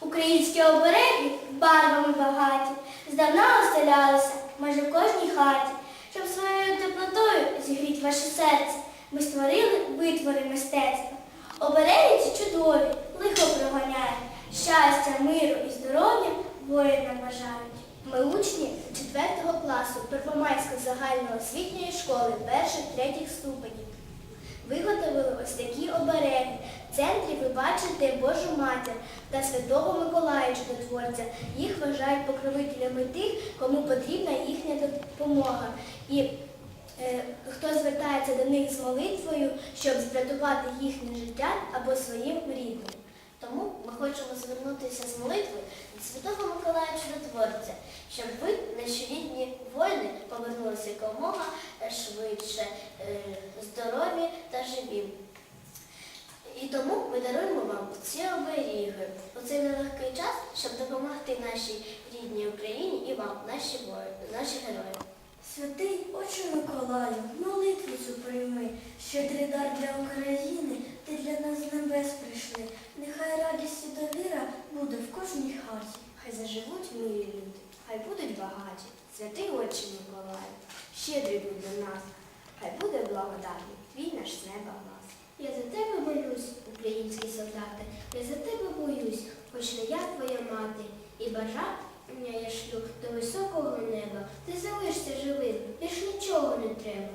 Українські обереги барвами багаті, здавна оселялися майже в кожній хаті, щоб своєю теплотою зігріть ваше серце. Ми створили витвори мистецтва. Обереги ці чудові, лихо проганяють, щастя, миру і здоров'я воїнам бажають. Ми учні 4 класу Первомайської загальноосвітньої школи перших третіх ступенів. Виготовили ось такі обереги. В бачите Божу матір та Святого Миколая Чудотворця. Їх вважають покровителями тих, кому потрібна їхня допомога. І е, хто звертається до них з молитвою, щоб врятувати їхнє життя або своїм рідним. Тому ми хочемо звернутися з молитвою до Святого Миколая Чудотворця, щоб ви, наші рідні воїни, повернулися якомога швидше, е, здорові та живі. І тому ми даруємо вам ці оберіги у цей нелегкий час, щоб допомогти нашій рідній Україні і вам, наші воїни, наші герої. Святий Отче Миколаю, молитву цю прийми, щедрий дар для України, ти для нас з небес прийшли. Нехай радість і довіра буде в кожній хаті. Хай заживуть милі люди, хай будуть багаті. Святий Отче Миколаю, щедрий будь до нас, хай буде благодатний твій наш з неба глас. Я за тебе молюсь, українські солдати, я за тебе боюсь, хоч не я твоя мати, і бажання я шлю до високого неба. Ти залишся живим, більш нічого не треба.